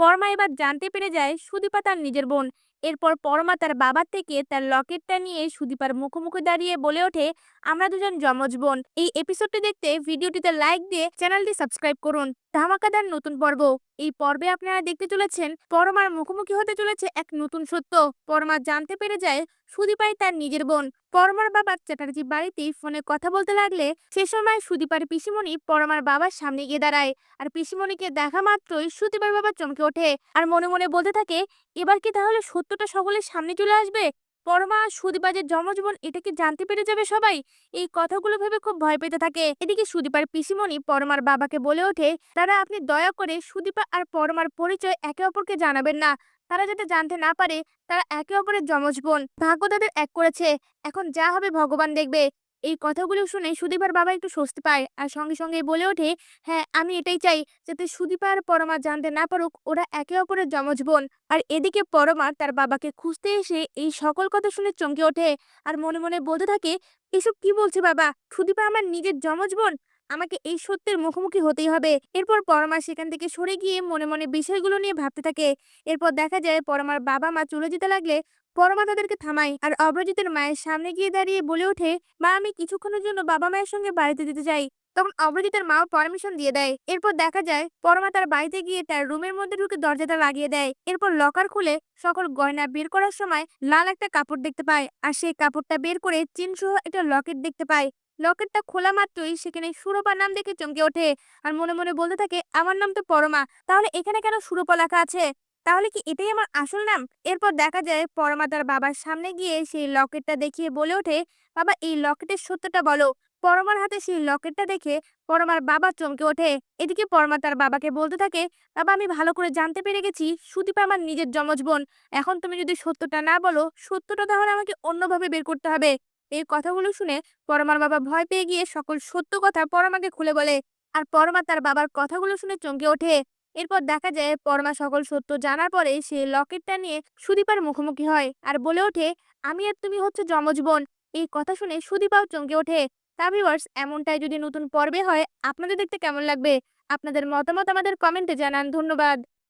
পরমা এবার জানতে পেরে যায় সুদীপা তার নিজের বোন এরপর পরমা তার বাবার থেকে তার লকেটটা নিয়ে সুদীপার মুখোমুখি দাঁড়িয়ে বলে ওঠে, আমরা দুজন যমজ বোন। এই এপিসোডটি দেখতে ভিডিওটিতে লাইক দিয়ে চ্যানেলটি সাবস্ক্রাইব করুন। ধামাকাদার নতুন পর্ব। এই পর্বে আপনারা দেখতে চলেছেন পরমার মুখোমুখি হতে চলেছে এক নতুন সত্য। পরমা জানতে পেরে যায় সুদীপাই তার নিজের বোন। পরমার বাবা চ্যাটার্জি বাড়িতে ফোনে কথা বলতে লাগলে সে সময় সুদীপার পিসিমণি পরমার বাবার সামনে গিয়ে দাঁড়ায়। আর পিসিমণিকে দেখা মাত্রই সুদীপার বাবা চমকে ওঠে। আর মনে মনে বলতে থাকে, এবার কি তাহলে সত্যটা সকলের সামনে চলে আসবে? পরমা সুদীপাজের যমজ বোন এটা কি জানতে পেরে যাবে সবাই? এই কথাগুলো ভেবে খুব ভয় পেতে থাকে। এদিকে সুদীপার পিসিমণি পরমার বাবাকে বলে ওঠে, তারা আপনি দয়া করে সুদীপা আর পরমার পরিচয় একে অপরকে জানাবেন না। তারা যাতে জানতে না পারে, তারা একে অপরের যমজ বোন ভাগ্য তাদের এক করেছে। এখন যা হবে ভগবান দেখবে। এই কথাগুলো শুনে সুদীপার বাবা একটু স্বস্তি পায়। আর সঙ্গে সঙ্গে বলে ওঠে হ্যাঁ আমি এটাই চাই যাতে সুদীপা আর পরমা জানতে না পারুক, ওরা একে অপরের যমজ বোন আর এদিকে পরমা তার বাবাকে খুঁজতে এসে এই সকল কথা শুনে চমকে ওঠে। আর মনে মনে বলতে থাকে, এসব কি বলছে বাবা? সুদীপা আমার নিজের যমজ বোন আমাকে এই সত্যের মুখোমুখি হতেই হবে। এরপর পরমা সেখান থেকে সরে গিয়ে মনে মনে বিষয়গুলো নিয়ে ভাবতে থাকে। এরপর দেখা যায় পরমার বাবা মা চলে যেতে লাগলে পরমা তাদেরকে থামায় আর অপরাজিতের মায়ের সামনে গিয়ে দাঁড়িয়ে বলে ওঠে, মা, আমি কিছুক্ষণের জন্য বাবা মায়ের সঙ্গে বাড়িতে যেতে চাই। তখন অপরাজিতের মাও পারমিশন দিয়ে দেয়। এরপর দেখা যায়, পরমা তার বাড়িতে গিয়ে তার রুমের মধ্যে ঢুকে দরজাটা লাগিয়ে দেয়। এরপর লকার খুলে সকল গয়না বের করার সময় লাল একটা কাপড় দেখতে পায় আর সেই কাপড়টা বের করে চিন সহ একটা লকেট দেখতে পায়। লকেটটা খোলা মাত্রই সেখানে সুরপা নাম দেখে চমকে ওঠে আর মনে মনে বলতে থাকে, আমার নাম তো পরমা, তাহলে এখানে কেন সুরপা লেখা আছে? তাহলে কি এটাই আমার আসল নাম? এরপর দেখা যায় পরমা তার বাবার সামনে গিয়ে সেই লকেটটা দেখিয়ে বলে ওঠে, বাবা, এই লকেটের সত্যটা বলো। পরমার হাতে সেই লকেটটা দেখে পরমার বাবা চমকে ওঠে। এদিকে পরমা তার বাবাকে বলতে থাকে, বাবা, আমি ভালো করে জানতে পেরে গেছি। সুদীপা আমার নিজের যমজ বোন এখন তুমি যদি সত্যটা না বলো, সত্যটা তাহলে আমাকে অন্যভাবে বের করতে হবে। এই কথাগুলো শুনে পরমার বাবা ভয় পেয়ে গিয়ে সকল সত্য কথা পরমাকে খুলে বলে। আর পরমা তার বাবার কথাগুলো শুনে চমকে ওঠে। এরপর দেখা যায় পরমা সকল সত্য জানার পরে সে লকেটটা নিয়ে সুদীপার মুখোমুখি হয় আর বলে ওঠে, আমি আর তুমি হচ্ছে যমজ বোন এই কথা শুনে সুদীপাও চমকে ওঠে। তা ভিউয়ার্স এমনটাই যদি নতুন পর্বে হয়, আপনাদের দেখতে কেমন লাগবে? আপনাদের মতামত আমাদের কমেন্টে জানান। ধন্যবাদ।